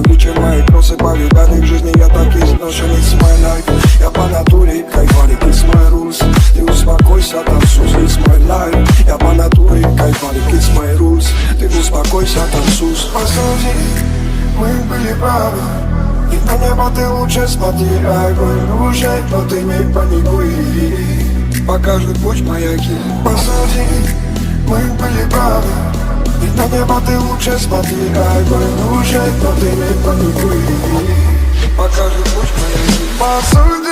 Обличие мои просто повидали в жизни Я так изношен, it's my life. Я по натуре кайфарик, it's my rules. Ты успокойся, танцуй, it's my life. Я по натуре кайфарик, it's my rules. Ты успокойся, танцуй Посуди, мы были правы. И на небо ты лучше смотри, огонь уже, но ты не паникуй. Покажут путь маяки Посуди небо ты лучше смотри Огонь уже, но ты не паникуй Покажут путь маяки Посуди,